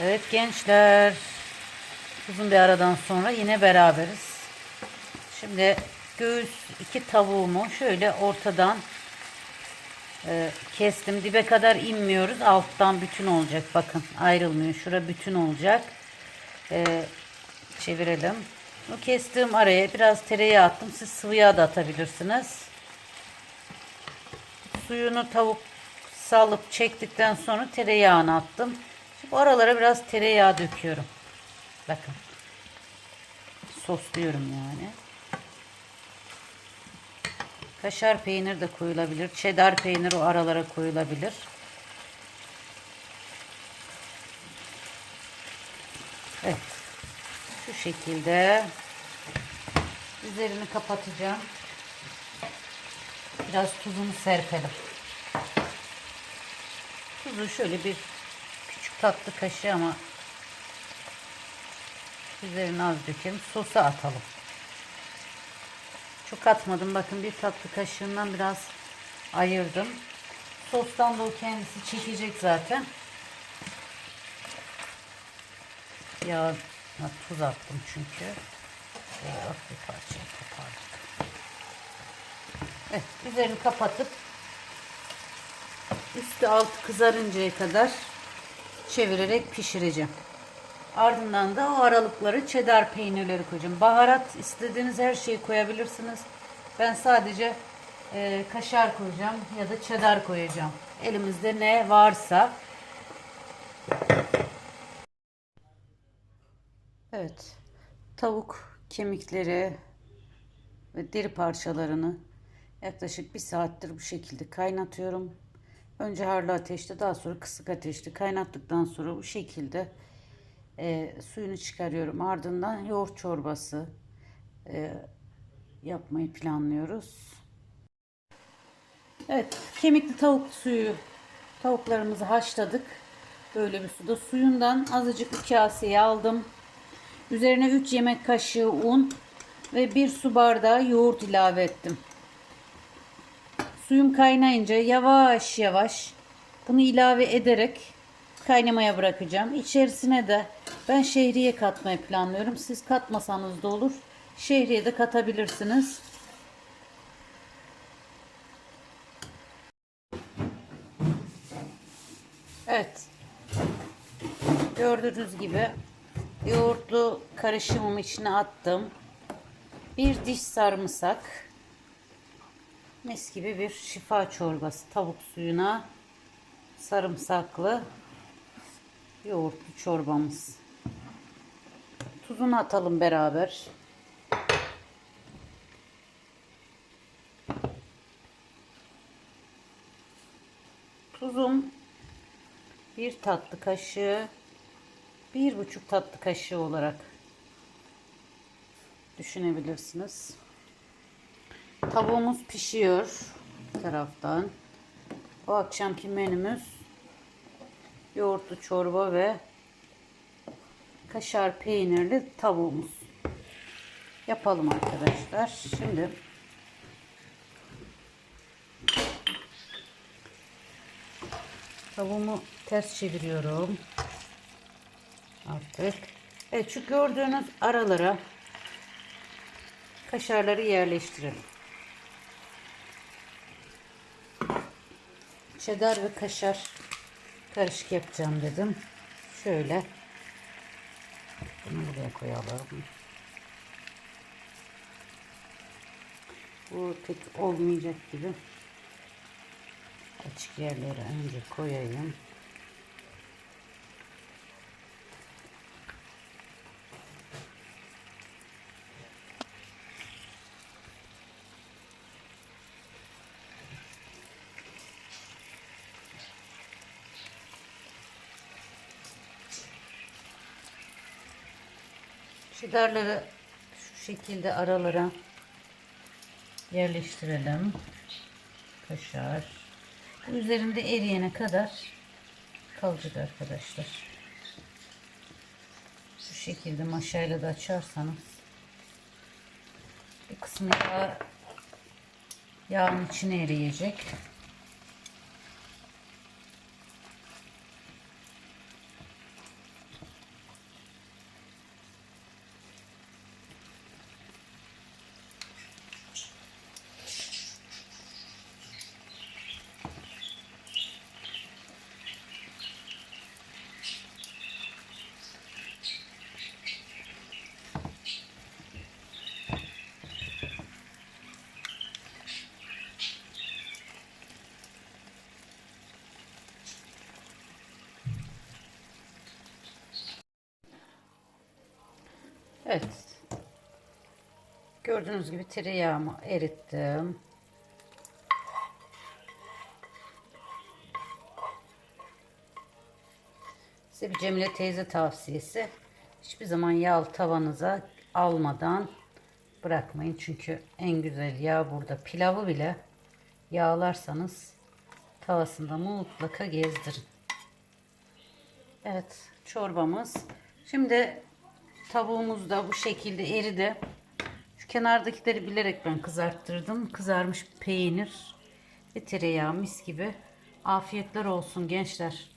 Evet gençler. Uzun bir aradan sonra yine beraberiz. Şimdi göğüs iki tavuğumu şöyle ortadan e, kestim. Dibe kadar inmiyoruz. Alttan bütün olacak. Bakın ayrılmıyor. Şura bütün olacak. E, çevirelim. Bu kestiğim araya biraz tereyağı attım. Siz sıvı yağ da atabilirsiniz. Suyunu tavuk salıp çektikten sonra tereyağını attım. Bu aralara biraz tereyağı döküyorum. Bakın. Sosluyorum yani. Kaşar peynir de koyulabilir. Cheddar peynir o aralara koyulabilir. Evet. Şu şekilde üzerini kapatacağım. Biraz tuzunu serpelim. Tuzu şöyle bir tatlı kaşığı ama üzerine az dökelim. Sosa atalım. Çok atmadım. Bakın bir tatlı kaşığından biraz ayırdım. Sostan da o kendisi çekecek zaten. Ya tuz attım çünkü. Eyvah bir parça kopardık. Evet, üzerini kapatıp üstü altı kızarıncaya kadar çevirerek pişireceğim. Ardından da o aralıkları cheddar peynirleri koyacağım. Baharat istediğiniz her şeyi koyabilirsiniz. Ben sadece e, kaşar koyacağım ya da cheddar koyacağım. Elimizde ne varsa. Evet. Tavuk kemikleri ve deri parçalarını yaklaşık bir saattir bu şekilde kaynatıyorum. Önce harlı ateşte daha sonra kısık ateşte kaynattıktan sonra bu şekilde e, suyunu çıkarıyorum. Ardından yoğurt çorbası e, yapmayı planlıyoruz. Evet, kemikli tavuk suyu tavuklarımızı haşladık. Böyle bir suda suyundan azıcık bir kaseye aldım. Üzerine 3 yemek kaşığı un ve 1 su bardağı yoğurt ilave ettim. Suyum kaynayınca yavaş yavaş bunu ilave ederek kaynamaya bırakacağım. İçerisine de ben şehriye katmayı planlıyorum. Siz katmasanız da olur. Şehriye de katabilirsiniz. Evet. Gördüğünüz gibi yoğurtlu karışımımı içine attım. Bir diş sarımsak. Mis gibi bir şifa çorbası. Tavuk suyuna sarımsaklı yoğurtlu çorbamız. Tuzunu atalım beraber. Tuzum bir tatlı kaşığı bir buçuk tatlı kaşığı olarak düşünebilirsiniz. Tavuğumuz pişiyor taraftan. Bu akşamki menümüz yoğurtlu çorba ve kaşar peynirli tavuğumuz. Yapalım arkadaşlar. Şimdi tavuğumu ters çeviriyorum. Artık. Evet şu gördüğünüz aralara kaşarları yerleştirelim. Cheddar ve kaşar karışık yapacağım dedim. Şöyle bunu buraya koyalım. Bu tek olmayacak gibi açık yerlere önce koyayım. Çidarları şu şekilde aralara yerleştirelim. Kaşar. Üzerinde eriyene kadar kalacak arkadaşlar. Şu şekilde maşayla da açarsanız bir kısmı yağ, yağın içine eriyecek. Evet. Gördüğünüz gibi tereyağımı erittim. Size bir Cemile teyze tavsiyesi. Hiçbir zaman yağ tavanıza almadan bırakmayın. Çünkü en güzel yağ burada. Pilavı bile yağlarsanız tavasında mutlaka gezdirin. Evet çorbamız. Şimdi tavuğumuz da bu şekilde eridi. Şu kenardakileri bilerek ben kızarttırdım. Kızarmış peynir ve tereyağı mis gibi. Afiyetler olsun gençler.